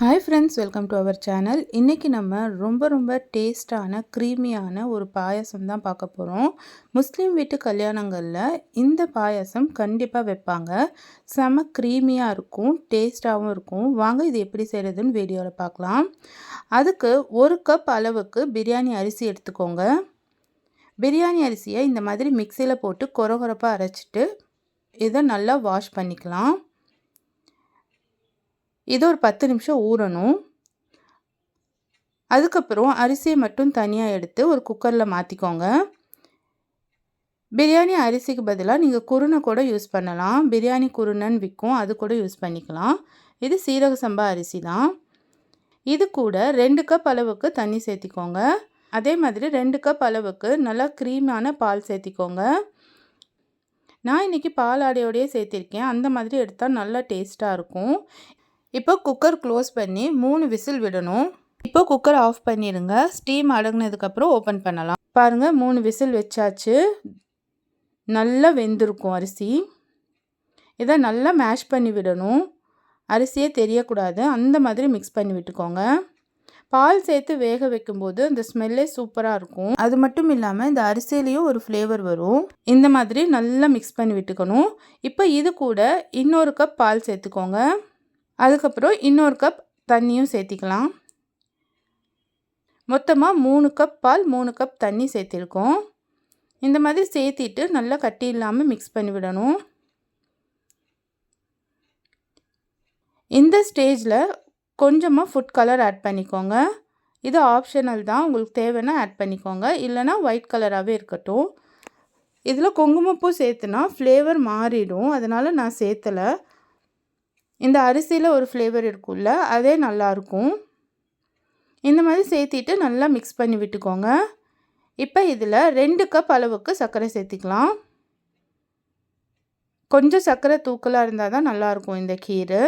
Hi friends welcome to our channel இன்றைக்கி நம்ம ரொம்ப ரொம்ப டேஸ்டான க்ரீமியான ஒரு பாயசம் தான் பார்க்க போகிறோம் முஸ்லீம் வீட்டு கல்யாணங்களில் இந்த பாயசம் கண்டிப்பாக வைப்பாங்க. செம க்ரீமியாக இருக்கும் டேஸ்ட்டாகவும் இருக்கும். வாங்க இது எப்படி செய்கிறதுன்னு வீடியோவில் பார்க்கலாம். அதுக்கு ஒரு கப் அளவுக்கு பிரியாணி அரிசி எடுத்துக்கோங்க. பிரியாணி அரிசியை இந்த மாதிரி மிக்சியில் போட்டு கொரகொரப்பாக அரைச்சிட்டு இதை நல்லா வாஷ் பண்ணிக்கலாம். இது ஒரு பத்து நிமிஷம் ஊறணும். அதுக்கப்புறம் அரிசியை மட்டும் தனியாக எடுத்து ஒரு குக்கரில் மாற்றிக்கோங்க பிரியாணி அரிசிக்கு பதிலாக நீங்கள் குருணை கூட யூஸ் பண்ணலாம். பிரியாணி குருணைன்னு விற்கும் அது கூட யூஸ் பண்ணிக்கலாம். இது சீரக சம்பா அரிசி தான். இது கூட ரெண்டு கப் அளவுக்கு தண்ணி சேர்த்திக்கோங்க. அதே மாதிரி ரெண்டு கப் அளவுக்கு நல்லா க்ரீமான பால் சேர்த்திக்கோங்க. நான் இன்றைக்கி பால் ஆடையோடையே சேர்த்திருக்கேன். அந்த மாதிரி எடுத்தால் நல்லா டேஸ்ட்டாக இருக்கும். இப்போ குக்கர் க்ளோஸ் பண்ணி மூணு விசில் விடணும். இப்போ குக்கர் ஆஃப் பண்ணிடுங்க ஸ்டீம் அடங்கினதுக்கப்புறம் ஓப்பன் பண்ணலாம். பாருங்கள் மூணு விசில் வச்சாச்சு. நல்லா வெந்திருக்கும் அரிசி. இதை நல்லா மேஷ் பண்ணி விடணும். அரிசியே தெரியக்கூடாது. அந்த மாதிரி மிக்ஸ் பண்ணி விட்டுக்கோங்க. பால் சேர்த்து வேக வைக்கும்போது அந்த ஸ்மெல்லே சூப்பராக இருக்கும். அது மட்டும் இல்லாமல் இந்த அரிசியிலையும் ஒரு ஃப்ளேவர் வரும். இந்த மாதிரி நல்லா மிக்ஸ் பண்ணி விட்டுக்கணும். இப்போ இது கூட இன்னொரு கப் பால் சேர்த்துக்கோங்க. அதுக்கப்புறம் இன்னொரு கப் தண்ணியும் சேர்த்திக்கலாம். மொத்தமாக மூணு கப் பால் மூணு கப் தண்ணி சேர்த்திருக்கோம். இந்த மாதிரி சேர்த்திட்டு நல்லா கட்டி இல்லாமல் மிக்ஸ் பண்ணி விடணும். இந்த ஸ்டேஜில் கொஞ்சமாக ஃபுட் கலர் ஆட் பண்ணிக்கோங்க. இது ஆப்ஷனல் தான். உங்களுக்கு தேவைன்னா ஆட் பண்ணிக்கோங்க. இல்லைனா ஒயிட் கலராகவே இருக்கட்டும். இதில் குங்குமப்பூ சேர்த்துனா ஃப்ளேவர் மாறிடும். அதனால் நான் சேர்த்தலை. இந்த அரிசியில் ஒரு ஃப்ளேவர் இருக்கும்ல அதே நல்லாயிருக்கும் இந்த மாதிரி சேர்த்திட்டு நல்லா மிக்ஸ் பண்ணி விட்டுக்கோங்க. இப்போ இதில் ரெண்டு கப் அளவுக்கு சர்க்கரை சேர்த்திக்கலாம். கொஞ்சம் சர்க்கரை தூக்கலாக இருந்தால் தான் நல்லாயிருக்கும் இந்த கீரை.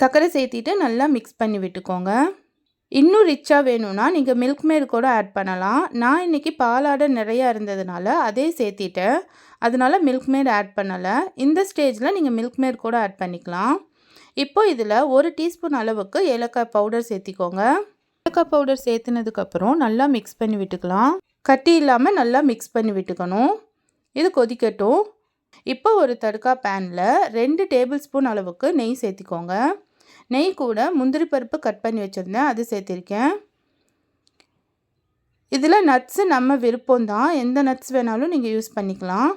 சர்க்கரை சேர்த்திட்டு நல்லா மிக்ஸ் பண்ணி விட்டுக்கோங்க. இன்னும் ரிச்சாக வேணும்னா நீங்கள் மில்க் மேட் கூட ஆட் பண்ணலாம். நான் இன்றைக்கி பாலாடை நிறையா இருந்ததுனால அதே சேர்த்திட்டேன். அதனால் மில்க் மேட் ஆட் பண்ணலை. இந்த ஸ்டேஜில் நீங்கள் மில்க் மேட் கூட ஆட் பண்ணிக்கலாம். இப்போ இதில் ஒரு டீஸ்பூன் அளவுக்கு ஏலக்காய் பவுடர் சேர்த்திக்கோங்க. ஏலக்காய் பவுடர் சேர்த்துனதுக்கப்புறம் நல்லா மிக்ஸ் பண்ணி விட்டுக்கலாம். கட்டி இல்லாமல் நல்லா மிக்ஸ் பண்ணி விட்டுக்கணும். இது கொதிக்கட்டும். இப்போ ஒரு தடுக்கா பேனில் ரெண்டு டேபிள் ஸ்பூன் அளவுக்கு நெய் சேர்த்திக்கோங்க. நெய் கூட முந்திரி பருப்பு கட் பண்ணி வச்சுருந்தேன் அது சேர்த்திருக்கேன். இதில் நட்ஸு நம்ம விருப்பம் தான். எந்த நட்ஸ் வேணாலும் நீங்கள் யூஸ் பண்ணிக்கலாம்.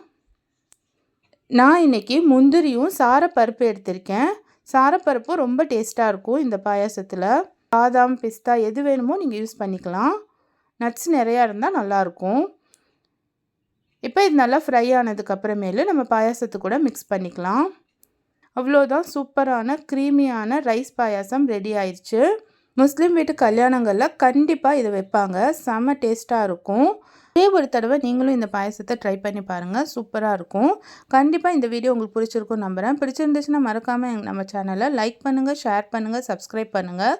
நான் இன்றைக்கி முந்திரியும் சாரப்பருப்பு எடுத்திருக்கேன். சாரப்பருப்பு ரொம்ப டேஸ்ட்டாக இருக்கும் இந்த பாயாசத்தில். பாதாம் பிஸ்தா எது வேணுமோ நீங்கள் யூஸ் பண்ணிக்கலாம். நட்ஸ் நிறையா இருந்தால் நல்லாயிருக்கும் இப்போ இது நல்லா ஃப்ரை ஆனதுக்கப்புறமேலு நம்ம பாயாசத்து கூட மிக்ஸ் பண்ணிக்கலாம். அவ்வளோதான் சூப்பரான க்ரீமியான ரைஸ் பாயாசம் ரெடி ஆயிடுச்சு முஸ்லீம் வீட்டு கல்யாணங்களில் கண்டிப்பாக இதை வைப்பாங்க. செம்ம டேஸ்ட்டாக இருக்கும். ஒரே ஒரு தடவை நீங்களும் இந்த பாயசத்தை ட்ரை பண்ணி பாருங்கள் சூப்பராக இருக்கும். கண்டிப்பாக இந்த வீடியோ உங்களுக்கு பிடிச்சிருக்கும் நம்புகிறேன் பிடிச்சிருந்துச்சுன்னா மறக்காமல் நம்ம சேனலை லைக் பண்ணுங்கள் ஷேர் பண்ணுங்கள் சப்ஸ்கிரைப் பண்ணுங்கள்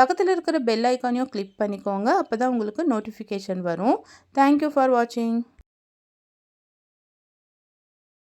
பக்கத்தில் இருக்கிற பெல் ஐக்கானையும் கிளிக் பண்ணிக்கோங்க. அப்போ தான் உங்களுக்கு நோட்டிஃபிகேஷன் வரும். தேங்க்யூ ஃபார் வாட்சிங்